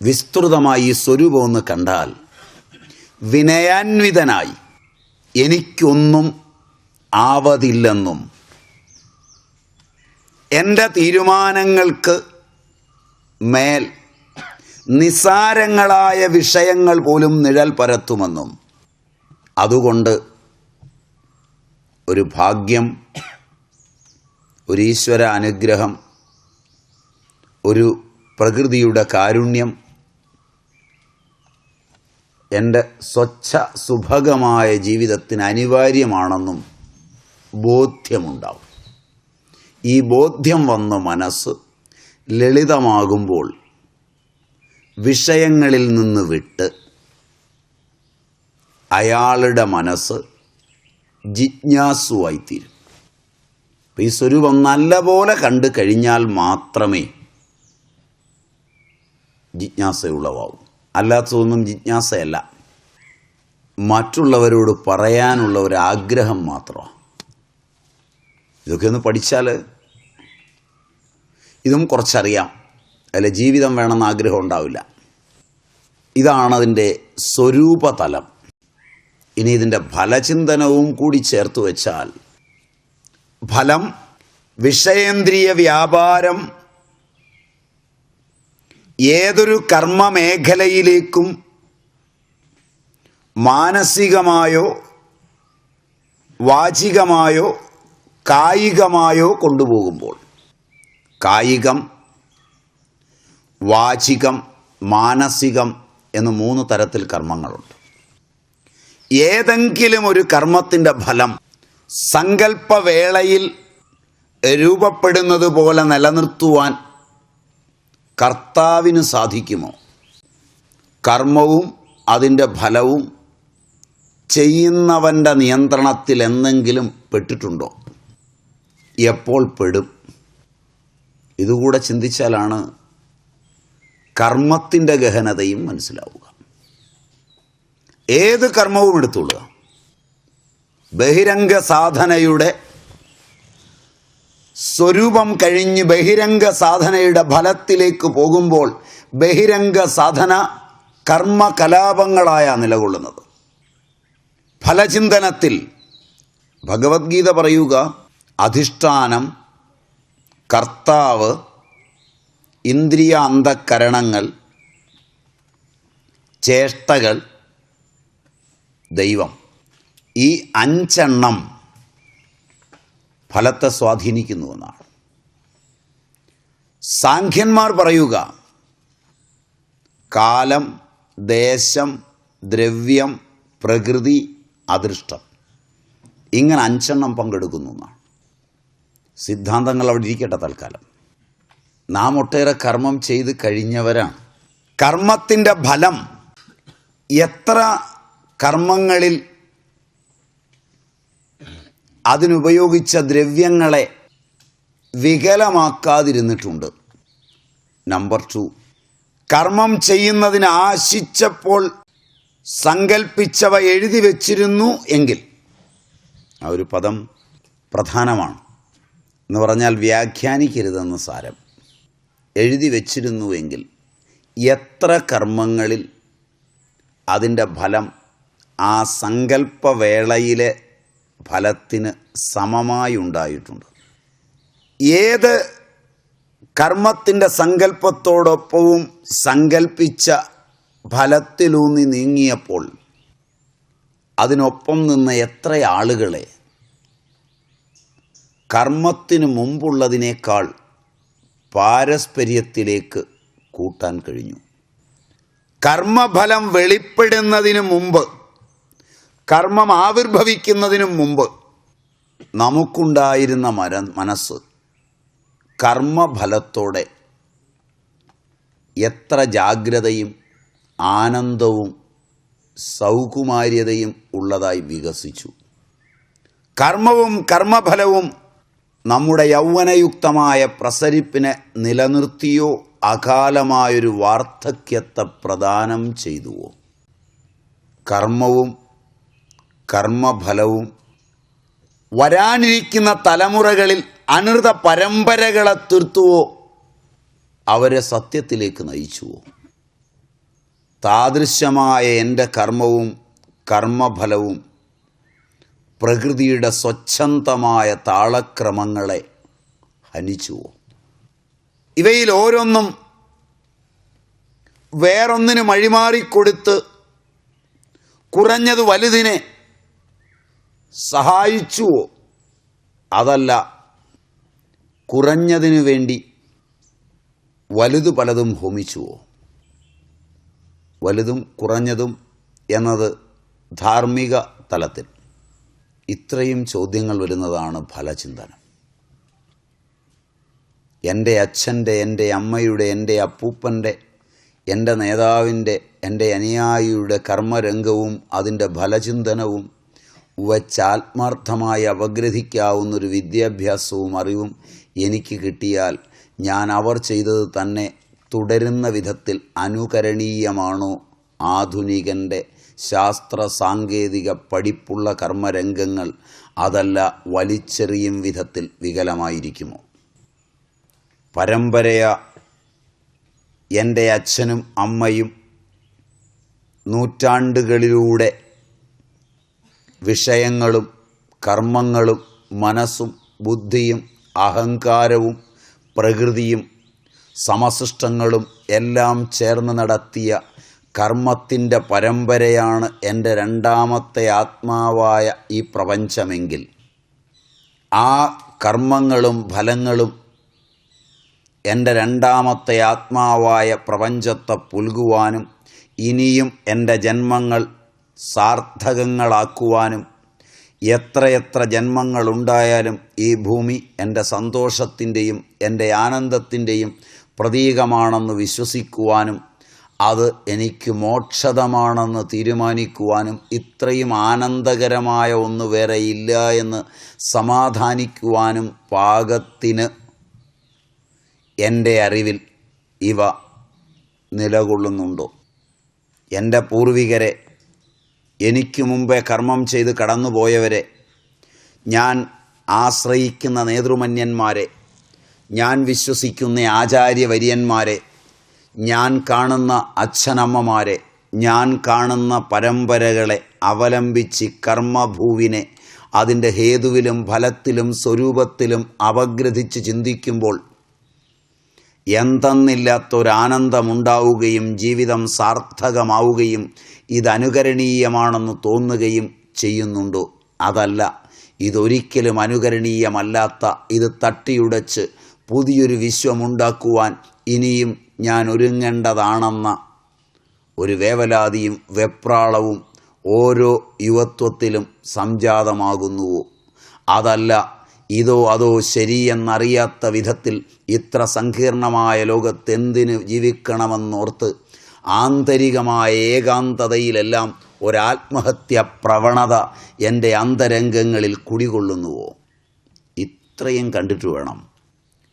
വിസ്തൃതമായി സ്വരൂപമെന്ന് സ്വരൂപം കണ്ടാൽ വിനയാന്വിതനായി എനിക്കൊന്നും ആവതില്ലെന്നും എന്റെ തീരുമാനങ്ങൾക്ക് മേൽ നിസാരങ്ങളായ വിഷയങ്ങൾ പോലും നിഴൽ പരത്തുമെന്നും അതുകൊണ്ട് ഒരു ഭാഗ്യം ഒരു ഈശ്വര അനുഗ്രഹം ഒരു പ്രകൃതിയുടെ കാരുണ്യം എന്റെ സ്വച്ഛ സുഭഗമായ ജീവിതത്തിന് അനിവാര്യമാണെന്നും ബോധ്യമുണ്ടാവും. ഈ ബോധ്യം വന്ന മനസ്സ് ലളിതമാകുമ്പോൾ വിഷയങ്ങളിൽ നിന്ന് വിട്ട് അയാളുടെ മനസ്സ് ജിജ്ഞാസുവായിത്തീരും. അപ്പം ഈ സ്വരൂപം നല്ലപോലെ കണ്ടു കഴിഞ്ഞാൽ മാത്രമേ ജിജ്ഞാസയുള്ളവാകും അല്ലാത്തതൊന്നും ജിജ്ഞാസയല്ല. മറ്റുള്ളവരോട് പറയാനുള്ള ഒരു ആഗ്രഹം മാത്രമാണ് ഇതൊക്കെ ഒന്ന് പഠിച്ചാൽ ഇതും കുറച്ചറിയാം. അല്ല ജീവിതം വേണമെന്ന് ആഗ്രഹം ഉണ്ടാവില്ല. ഇതാണ് അതിന്റെ സ്വരൂപതലം. ഇനി ഇതിന്റെ ഫലചിന്തനവും കൂടി ചേർത്ത് വെച്ചാൽ ഫലം വിഷയേന്ദ്രിയ വ്യാപാരം ഏതൊരു കർമ്മമേഖലയിലേക്കും മാനസികമായോ വാചികമായോ കായികമായോ കൊണ്ടുപോകുമ്പോൾ കായികം വാചികം മാനസികം എന്ന് മൂന്ന് തരത്തിൽ കർമ്മങ്ങളുണ്ട്. ഏതെങ്കിലും ഒരു കർമ്മത്തിന്റെ ഫലം സങ്കല്പവേളയിൽ രൂപപ്പെടുന്നത് പോലെ നിലനിർത്തുവാൻ കർത്താവിന് സാധിക്കുമോ? കർമ്മവും അതിന്റെ ഫലവും ചെയ്യുന്നവന്റെ നിയന്ത്രണത്തിൽ എന്തെങ്കിലും പെട്ടിട്ടുണ്ടോ? എപ്പോൾ പെടും? ഇതുകൂടെ ചിന്തിച്ചാലാണ് കർമ്മത്തിന്റെ ഗഹനതയും മനസ്സിലാവുക. ഏത് കർമ്മവും എടുത്തുകൊള്ളുക ബഹിരംഗ സാധനയുടെ സ്വരൂപം കഴിഞ്ഞ് ബഹിരംഗ സാധനയുടെ ഫലത്തിലേക്ക് പോകുമ്പോൾ ബഹിരംഗ സാധന കർമ്മകലാപങ്ങളായ നിലകൊള്ളുന്നത്. ഫലചിന്തനത്തിൽ ഭഗവത്ഗീത പറയുക അധിഷ്ഠാനം കർത്താവ് ഇന്ദ്രിയ അന്ധക്കരണങ്ങൾ ചേഷ്ടകൾ ദൈവം. ഈ അഞ്ചെണ്ണം ഫലത്തെ സ്വാധീനിക്കുന്നു എന്നാണ്. സാഖ്യന്മാർ പറയുക കാലം ദേശം ദ്രവ്യം പ്രകൃതി അദൃഷ്ടം. ഇങ്ങനെ അഞ്ചെണ്ണം പങ്കെടുക്കുന്നു എന്നാണ്. സിദ്ധാന്തങ്ങൾ അവിടെ ഇരിക്കട്ടെ തൽക്കാലം. നാം ഒട്ടേറെ കർമ്മം ചെയ്ത് കഴിഞ്ഞവരാണ്. കർമ്മത്തിന്റെ ഫലം എത്ര കർമ്മങ്ങളിൽ അതിനുപയോഗിച്ച ദ്രവ്യങ്ങളെ വികലമാക്കാതിരുന്നിട്ടുണ്ട്. നമ്പർ ടു കർമ്മം ചെയ്യുന്നതിന് ആശിച്ചപ്പോൾ സങ്കൽപ്പിച്ചവ എഴുതി വച്ചിരുന്നു എങ്കിൽ. ആ ഒരു പദം പ്രധാനമാണ്. എന്ന് പറഞ്ഞാൽ വ്യാഖ്യാനിക്കരുതെന്ന് സാരം. എഴുതി വച്ചിരുന്നുവെങ്കിൽ എത്ര കർമ്മങ്ങളിൽ അതിന്റെ ഫലം ആ സങ്കല്പവേളയിലെ ഫലത്തിന് സമമായി ഉണ്ടായിട്ടുണ്ട്. ഏത് കർമ്മത്തിന്റെ സങ്കല്പത്തോടൊപ്പവും സങ്കൽപ്പിച്ച ഫലത്തിലൂന്നി നീങ്ങിയപ്പോൾ അതിനൊപ്പം നിന്ന് എത്ര ആളുകളെ കർമ്മത്തിന് മുമ്പുള്ളതിനേക്കാൾ പാരസ്പര്യത്തിലേക്ക് കൂട്ടാൻ കഴിഞ്ഞു. കർമ്മഫലം വെളിപ്പെടുന്നതിന് മുമ്പ് കർമ്മം ആവിർഭവിക്കുന്നതിനും മുമ്പ് നമുക്കുണ്ടായിരുന്ന മര മനസ്സ് കർമ്മഫലത്തോടെ എത്ര ജാഗ്രതയും ആനന്ദവും സൗകുമാര്യതയും ഉള്ളതായി വികസിച്ചു. കർമ്മവും കർമ്മഫലവും നമ്മുടെ യൗവനയുക്തമായ പ്രസരിപ്പിനെ നിലനിർത്തിയോ അകാലമായൊരു വാർദ്ധക്യത്തെ പ്രദാനം ചെയ്തുവോ? കർമ്മവും കർമ്മഫലവും. വരാനിരിക്കുന്ന തലമുറകളിൽ അനൃത പരമ്പരകളെ തീർത്തുവോ അവരെ സത്യത്തിലേക്ക് നയിച്ചുവോ? താദൃശ്യമായ എന്റെ കർമ്മവും കർമ്മഫലവും പ്രകൃതിയുടെ സ്വച്ഛന്തമായ താളക്രമങ്ങളെ ഹനിച്ചുവോ? ഇവയിൽ ഓരോന്നും വേറൊന്നിന് മഴിമാറിക്കൊടുത്ത് കുറഞ്ഞത് വലുതിനെ സഹായിച്ചുവോ? അതല്ല കുറഞ്ഞതിനു വേണ്ടി വലുത് പലതും ഹോമിച്ചുവോ? വലുതും കുറഞ്ഞതും എന്നത് ധാർമ്മിക തലത്തിൽ ഇത്രയും ചോദ്യങ്ങൾ വരുന്നതാണ് ഫലചിന്തനം. എന്റെ അച്ഛന്റെ എന്റെ അമ്മയുടെ എന്റെ അപ്പൂപ്പന്റെ എന്റെ നേതാവിന്റെ എന്റെ അനുയായിയുടെ കർമ്മരംഗവും അതിന്റെ ഫലചിന്തനവും വച്ചാത്മാർത്ഥമായി അപഗ്രഥിക്കാവുന്നൊരു വിദ്യാഭ്യാസവും അറിവും എനിക്ക് കിട്ടിയാൽ ഞാൻ അവർ ചെയ്തത് തന്നെ തുടരുന്ന വിധത്തിൽ അനുകരണീയമാണോ? ആധുനികന്റെ ശാസ്ത്ര സാങ്കേതിക പഠിപ്പുള്ള കർമ്മരംഗങ്ങൾ അതല്ല വലിച്ചെറിയും വിധത്തിൽ വികലമായിരിക്കുമോ? പരമ്പരയ എന്റെ അച്ഛനും അമ്മയും നൂറ്റാണ്ടുകളിലൂടെ വിഷയങ്ങളും കർമ്മങ്ങളും മനസ്സും ബുദ്ധിയും അഹങ്കാരവും പ്രകൃതിയും സമസൃഷ്ടങ്ങളും എല്ലാം ചേർന്ന് നടത്തിയ കർമ്മത്തിന്റെ പരമ്പരയാണ് എന്റെ രണ്ടാമത്തെ ആത്മാവായ ഈ പ്രപഞ്ചമെങ്കിൽ. ആ കർമ്മങ്ങളും ഫലങ്ങളും എന്റെ രണ്ടാമത്തെ ആത്മാവായ പ്രപഞ്ചത്തെ പുൽകുവാനും ഇനിയും എന്റെ ജന്മങ്ങൾ സാർത്ഥകങ്ങളാക്കുവാനും എത്രയെത്ര ജന്മങ്ങളുണ്ടായാലും ഈ ഭൂമി എന്റെ സന്തോഷത്തിന്റെയും എന്റെ ആനന്ദത്തിന്റെയും പ്രതീകമാണെന്ന് വിശ്വസിക്കുവാനും അത് എനിക്ക് മോക്ഷതമാണെന്ന് തീരുമാനിക്കുവാനും ഇത്രയും ആനന്ദകരമായ ഒന്ന് വേറെ ഇല്ല എന്ന് സമാധാനിക്കുവാനും പാകത്തിന് എന്റെ അറിവിൽ ഇവ നിലകൊള്ളുന്നുണ്ടോ? എന്റെ പൂർവികരെ എനിക്ക് മുമ്പേ കർമ്മം ചെയ്ത് കടന്നുപോയവരെ ഞാൻ ആശ്രയിക്കുന്ന നേതൃമന്യന്മാരെ ഞാൻ വിശ്വസിക്കുന്ന ആചാര്യവര്യന്മാരെ ഞാൻ കാണുന്ന അച്ഛനമ്മമാരെ ഞാൻ കാണുന്ന പരമ്പരകളെ അവലംബിച്ച് കർമ്മഭൂവിനെ അതിന്റെ ഹേതുവിലും ഫലത്തിലും സ്വരൂപത്തിലും അപഗ്രഥിച്ച് ചിന്തിക്കുമ്പോൾ എന്തെന്നില്ലാത്തൊരാനന്ദമുണ്ടാവുകയും ജീവിതം സാർത്ഥകമാവുകയും ഇതനുകരണീയമാണെന്ന് തോന്നുകയും ചെയ്യുന്നുണ്ടോ? അതല്ല ഇതൊരിക്കലും അനുകരണീയമല്ലാത്ത ഇത് തട്ടിയുടച്ച് പുതിയൊരു വിശ്വമുണ്ടാക്കുവാൻ ഇനിയും ഞാൻ ഒരുങ്ങേണ്ടതാണെന്ന ഒരു വേവലാതിയും വെപ്രാളവും ഓരോ യുവത്വത്തിലും സംജാതമാകുന്നുവോ? അതല്ല ഇതോ അതോ ശരിയെന്നറിയാത്ത വിധത്തിൽ ഇത്ര സങ്കീർണമായ ലോകത്തെന്തിന് ജീവിക്കണമെന്നോർത്ത് ആന്തരികമായ ഏകാന്തതയിലെല്ലാം ഒരാത്മഹത്യ പ്രവണത എന്റെ അന്തരംഗങ്ങളിൽ കുടികൊള്ളുന്നുവോ? ഇത്രയും കണ്ടിട്ട് വേണം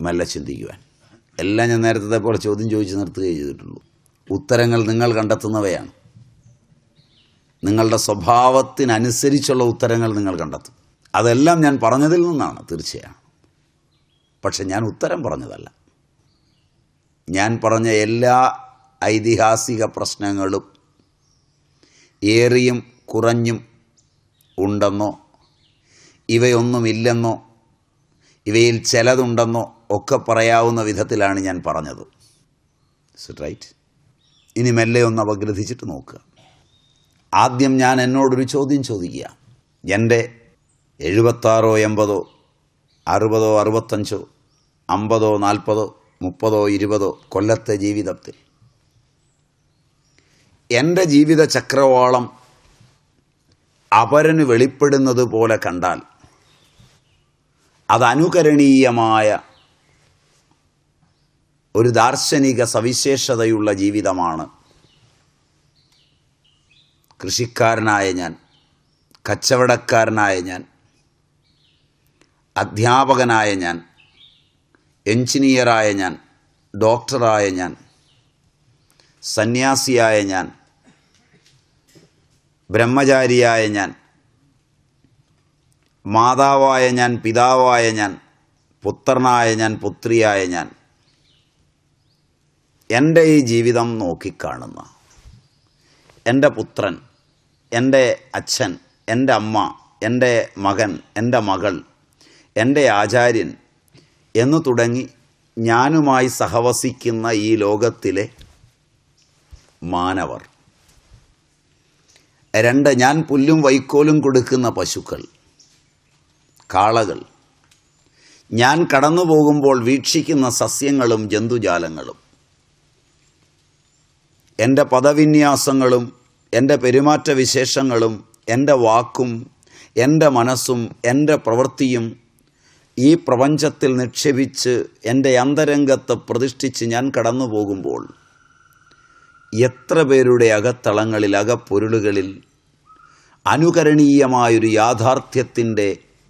മെല്ലെ ചിന്തിക്കുവാൻ. എല്ലാം ഞാൻ നേരത്തെ പോലെ ചോദ്യം ചോദിച്ച് നിർത്തുകയേ ചെയ്തിട്ടുള്ളൂ. ഉത്തരങ്ങൾ നിങ്ങൾ കണ്ടെത്തുന്നവയാണ്. നിങ്ങളുടെ സ്വഭാവത്തിനനുസരിച്ചുള്ള ഉത്തരങ്ങൾ നിങ്ങൾ കണ്ടെത്തും. അതെല്ലാം ഞാൻ പറഞ്ഞതിൽ നിന്നാണ് തീർച്ചയാണ് പക്ഷെ ഞാൻ ഉത്തരം പറഞ്ഞതല്ല. ഞാൻ പറഞ്ഞ എല്ലാ ഐതിഹാസിക പ്രശ്നങ്ങളും ഏറിയും കുറഞ്ഞും ഉണ്ടെന്നോ ഇവയൊന്നുമില്ലെന്നോ ഇവയിൽ ചിലതുണ്ടെന്നോ ഒക്കെ പറയാവുന്ന വിധത്തിലാണ് ഞാൻ പറഞ്ഞത്. റൈറ്റ് ഇനി മെല്ലെ ഒന്ന് അപഗ്രഥിച്ചിട്ട് നോക്കുക. ആദ്യം ഞാൻ എന്നോടൊരു ചോദ്യം ചോദിക്കുക. എന്റെ എഴുപത്താറോ എൺപതോ അറുപതോ അറുപത്തഞ്ചോ അമ്പതോ നാൽപ്പതോ മുപ്പതോ ഇരുപതോ കൊല്ലത്തെ ജീവിതത്തിൽ. എന്റെ ജീവിത ചക്രവാളം അപരന് വെളിപ്പെടുന്നത് പോലെ കണ്ടാൽ അതനുകരണീയമായ ഒരു ദാർശനിക സവിശേഷതയുള്ള ജീവിതമാണ്. കൃഷിക്കാരനായ ഞാൻ കച്ചവടക്കാരനായ ഞാൻ അധ്യാപകനായ ഞാൻ എഞ്ചിനീയറായ ഞാൻ ഡോക്ടറായ ഞാൻ സന്യാസിയായ ഞാൻ ബ്രഹ്മചാരിയായ ഞാൻ മാതാവായ ഞാൻ പിതാവായ ഞാൻ പുത്രനായ ഞാൻ പുത്രിയായ ഞാൻ എന്റെ ഈ ജീവിതം നോക്കിക്കാണുന്ന എന്റെ പുത്രൻ എന്റെ അച്ഛൻ എന്റെ അമ്മ എന്റെ മകൻ എന്റെ മകൾ എന്റെ ആചാര്യൻ എന്നു തുടങ്ങി ഞാനുമായി സഹവസിക്കുന്ന ഈ ലോകത്തിലെ മാനവർ. രണ്ട് ഞാൻ പുല്ലും വൈക്കോലും കൊടുക്കുന്ന പശുക്കൾ കാളകൾ. ഞാൻ കടന്നു പോകുമ്പോൾ വീക്ഷിക്കുന്ന സസ്യങ്ങളും ജന്തുജാലങ്ങളും. എന്റെ പദവിന്യാസങ്ങളും എന്റെ പെരുമാറ്റ വിശേഷങ്ങളും എന്റെ വാക്കും എന്റെ മനസ്സും എന്റെ പ്രവൃത്തിയും ഈ പ്രപഞ്ചത്തിൽ നിക്ഷേപിച്ച് എന്റെ അന്തരംഗത്ത് പ്രതിഷ്ഠിച്ച് ഞാൻ കടന്നു പോകുമ്പോൾ എത്ര പേരുടെ അകത്തളങ്ങളിൽ അകപ്പൊരുളുകളിൽ അനുകരണീയമായൊരു യാഥാർത്ഥ്യത്തിന്റെ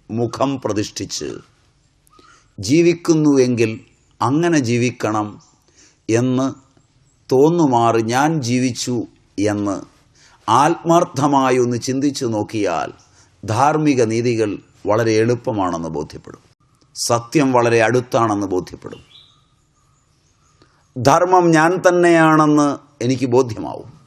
മുഖം പ്രതിഷ്ഠിച്ച് ജീവിക്കുന്നുവെങ്കിൽ അങ്ങനെ ജീവിക്കണം എന്ന് തോന്നുമാറി ഞാൻ ജീവിച്ചു എന്ന് ആത്മാർത്ഥമായി ഒന്ന് ചിന്തിച്ചു നോക്കിയാൽ ധാർമ്മിക നീതികൾ വളരെ എളുപ്പമാണെന്ന് ബോധ്യപ്പെടും. സത്യം വളരെ അടുത്താണെന്ന് ബോധ്യപ്പെടും. ധർമ്മം ഞാൻ തന്നെയാണെന്ന് എനിക്ക് ബോധ്യമാവും.